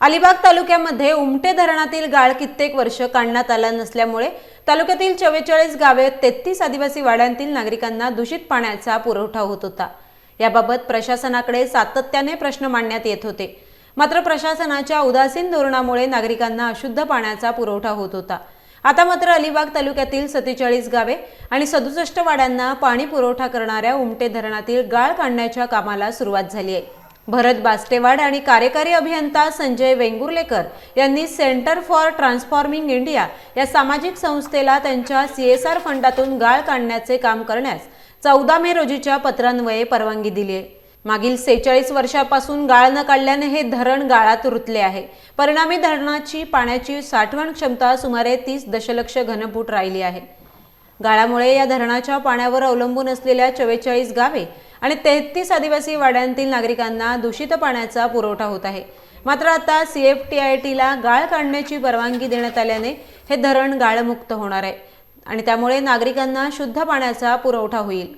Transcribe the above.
अलिबाग तालुक्यामध्ये उमटे धरणातील गाळ कित्येक वर्ष काढण्यात आला नसल्यामुळे तालुक्यातील चव्वेचाळीस गावे तेहतीस आदिवासी वाड्यांतील नागरिकांना दूषित पाण्याचा पुरवठा होत होता. याबाबत प्रशासनाकडे सातत्याने प्रश्न मांडण्यात येत होते. मात्र प्रशासनाच्या उदासीन धोरणामुळे नागरिकांना अशुद्ध पाण्याचा पुरवठा होत होता. आता मात्र अलिबाग तालुक्यातील सत्तेचाळीस गावे आणि सदुसष्ट वाड्यांना पाणी पुरवठा करणाऱ्या उमटे धरणातील गाळ काढण्याच्या कामाला सुरुवात झाली आहे. भरत बास्टेवाड आणि कार्यकारी अभियंता संजय वेंगुर्लेकर यांनी सेंटर फॉर ट्रान्सफॉर्मिंग इंडिया या सामाजिक संस्थेला त्यांच्या सीएसआर फंडातून गाळ काढण्याचे काम करण्यास चौदा मे रोजीच्या पत्रान्वये परवानगी दिली आहे. मागील सेहेचाळीस वर्षापासून गाळ न काढल्याने हे धरण गाळात रुतले आहे. परिणामी धरणाची पाण्याची साठवण क्षमता सुमारे तीस दशलक्ष घनफूट राहिली आहे. गाळामुळे या धरणाच्या पाण्यावर अवलंबून असलेल्या चव्वेचाळीस गावे आणि तेहतीस आदिवासी वाड्यांतील नागरिकांना दूषित पाण्याचा पुरवठा होत आहे. मात्र आता सी एफ टी आय टीला गाळ काढण्याची परवानगी देण्यात आल्याने हे धरण गाळमुक्त होणार आहे आणि त्यामुळे नागरिकांना शुद्ध पाण्याचा पुरवठा होईल.